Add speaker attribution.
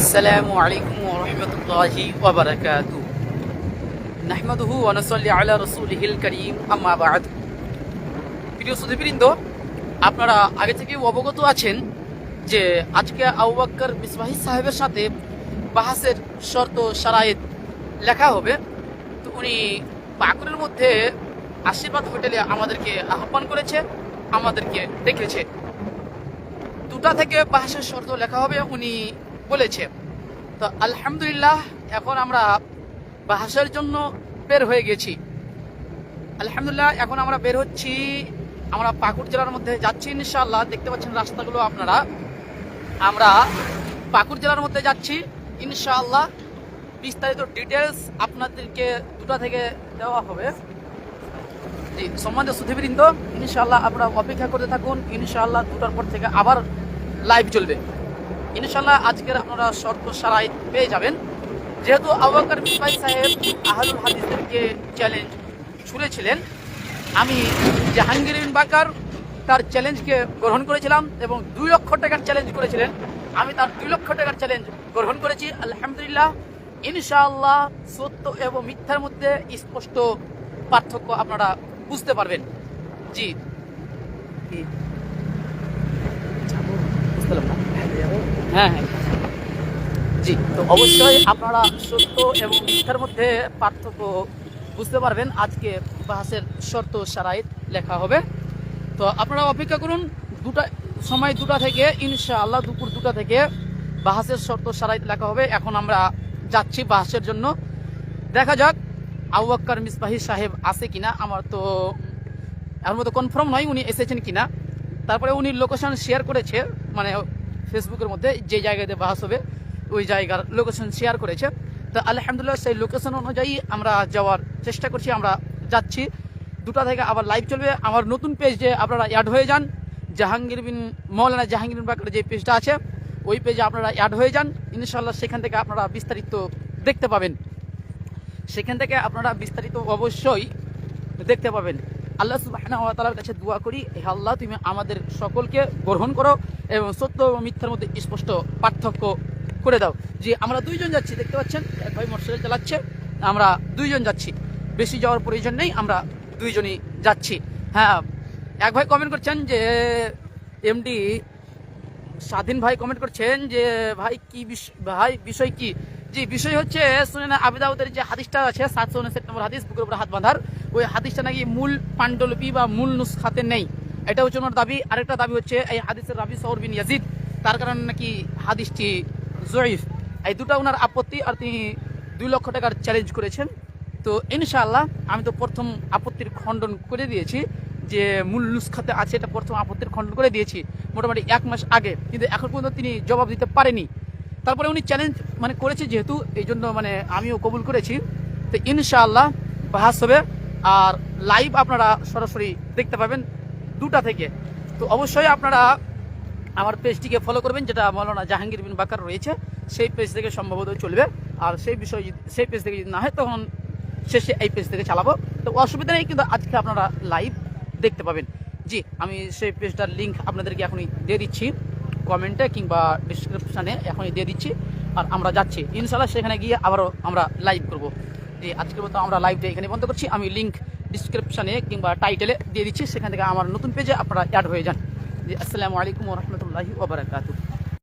Speaker 1: আসসালামু আলাইকুম রহমতুল্লাহি ওবরাকাতু নাহমাদুহু ওয়ানাসাল্লি আলা রাসূলিহিল কারীম আম্মা বাদ প্রিয় সুধীবৃন্দ আপনারা আগে থেকে অবগত আছেন যে আজকে আবু বাক্কর মিসবাহি সাহেবের সাথে বাহাসের শর্ত সারায়েত লেখা হবে। তো উনি পাকুরের মধ্যে আশীর্বাদ হোটেলে আমাদেরকে আহ্বান করেছে, আমাদেরকে ডেকেছে। দুটা থেকে বাহাসের শর্ত লেখা হবে। উনি বলেছে। তো আলহামদুলিল্লাহ, এখন আমরা বাহাসের জন্য বের হয়ে গেছি। আলহামদুলিল্লাহ, এখন আমরা বের হচ্ছি। আমরা পাকুড় জেলার মধ্যে যাচ্ছি ইনশাল্লাহ দেখতে পাচ্ছেন রাস্তাগুলো আপনারা। আমরা পাকুড় জেলার মধ্যে যাচ্ছি ইনশাআল্লাহ। বিস্তারিত ডিটেলস আপনাদেরকে দুটা থেকে দেওয়া হবে। জি, সম্মানিত সুধীবৃন্দ, ইনশাআল্লাহ আপনারা অপেক্ষা করতে থাকুন। ইনশাআল্লাহ দুটার পর থেকে আবার লাইভ চলবে। ইনশাআল্লাহ আজকের আপনারা শর্ত সারাই পেয়ে যাবেন। যেহেতু আবাকার মিসবাই সাহেব আহলুল হাদিসদেরকে চ্যালেঞ্জ ছুড়েছিলেন। আমি জাহাঙ্গীর বাকার তার চ্যালেঞ্জকে গ্রহণ করেছিলাম এবং দুই লক্ষ টাকার চ্যালেঞ্জ করেছিলেন। আমি তার দুই লক্ষ টাকার চ্যালেঞ্জ গ্রহণ করেছি। আলহামদুলিল্লাহ, ইনশাআল্লাহ সত্য এবং মিথ্যার মধ্যে স্পষ্ট পার্থক্য আপনারা বুঝতে পারবেন। জি কি? বুঝতে পারলাম না। হ্যাঁ হ্যাঁ। জি, তো অবশ্যই আপনারা সত্য এবং মিথ্যার মধ্যে পার্থক্য বুঝতে পারবেন। আজকে বাহাসের শর্ত সারাইত লেখা হবে। তো আপনারা অপেক্ষা করুন, দুটা, সময় দুটা থেকে, ইনশাআল্লাহ দুপুর দুটা থেকে বাহাসের শর্ত সারাইত লেখা হবে। এখন আমরা যাচ্ছি বাহাসের জন্য। দেখা যাক আবু মিসবাহি সাহেব আছে কিনা। আমার তো এর মতো কনফার্ম নয় উনি এসেছেন কিনা। তারপরে উনি লোকেশন শেয়ার করেছে মানে ফেসবুকের মধ্যে যে জায়গাতে বাস হবে, ওই জায়গার লোকেশন শেয়ার করেছে। তো আলহামদুলিল্লাহ, সেই লোকেশন অনুযায়ী আমরা যাওয়ার চেষ্টা করছি, আমরা যাচ্ছি। দুটা থেকে আবার লাইভ চলবে। আমার নতুন পেজ আপনারা অ্যাড হয়ে যান, জাহাঙ্গীর বিন, মৌলানা জাহাঙ্গীর বিন বাকরের যে পেজটা আছে, ওই পেজে আপনারা অ্যাড হয়ে যান। ইনশাল্লাহ সেখান থেকে আপনারা বিস্তারিত দেখতে পাবেন। সেখান থেকে আপনারা বিস্তারিত অবশ্যই দেখতে পাবেন। আল্লাহ ওয়া কাছে দোয়া করি, হে আল্লাহ, তুমি আমাদের সকলকে গ্রহণ করো। এবং সত্য এবং মিথ্যার মধ্যে স্পষ্ট পার্থক্য করে দাও। যে আমরা দুইজন যাচ্ছি, দেখতে পাচ্ছেন? এক ভাই মোটরসাইকেল চালাচ্ছে, আমরা দুইজন যাচ্ছি। বেশি যাওয়ার প্রয়োজন নেই, আমরা দুইজনই যাচ্ছি। হ্যাঁ এক ভাই কমেন্ট করছেন যে এমডি স্বাধীন ভাই কমেন্ট করছেন যে, ভাই কি ভাই, বিষয় কি? জি, বিষয় হচ্ছে, শুনেন আবিদাউদের যে হাদিসটা আছে, সাতশো উনষাট নম্বর হাদিস, বুকের উপর হাত বাঁধার, ওই হাদিসটা নাকি মূল পাণ্ডুলিপি বা মূল নুসখাতে নেই। এটা হচ্ছে ওনার দাবি। আরেকটা দাবি হচ্ছে এই হাদিসের রাবি সৌর বিন ইয়াজিদ, তার কারণে নাকি হাদিসটি জয়ীফ। এই দুটো ওনার আপত্তি আর তিনি দুই লক্ষ টাকার চ্যালেঞ্জ করেছেন। তো ইনশাআল্লাহ আমি তো প্রথম আপত্তির খণ্ডন করে দিয়েছি যে মূল নুসখাতে আছে, এটা প্রথম আপত্তির খণ্ডন করে দিয়েছি মোটামুটি এক মাস আগে। কিন্তু এখন পর্যন্ত তিনি জবাব দিতে পারেনি। তারপরে উনি চ্যালেঞ্জ মানে করেছে যেহেতু এই জন্য মানে আমিও কবুল করেছি। তো ইনশাআল্লাহ বাহাস হবে। আর লাইভ আপনারা সরাসরি দেখতে পাবেন। দুটা থেকে। তো অবশ্যই আপনারা আমার পেজটিকে ফলো করবেন, যেটা মৌলানা জাহাঙ্গীর বিন বাকার রয়েছে, সেই পেজ থেকে সম্ভবত চলবে। আর সেই বিষয় সেই পেজ থেকে যদি না হয়, তখন শেষে এই পেজ থেকে চালাবো। তো অসুবিধা নেই, কিন্তু আজকে আপনারা লাইভ দেখতে পাবেন। জি, আমি সেই পেজটার লিঙ্ক আপনাদেরকে এখনই দিয়ে দিচ্ছি। কমেন্টে কিংবা ডিসক্রিপশানে এখনই দিয়ে দিচ্ছি। আর আমরা যাচ্ছি। ইনশাল্লাহ সেখানে গিয়ে আবারও আমরা লাইভ করব। জি আজকের মতো আমরা লাইভটা এখানে বন্ধ করছি। আমি লিঙ্ক ডিসক্রিপশানে কিংবা টাইটেলে দিয়ে দিচ্ছি। সেখান থেকে আমার নতুন পেজে আপনারা অ্যাড হয়ে যান। আসসালামু আলাইকুম রহমতুল্লাহি ওবরাকাতু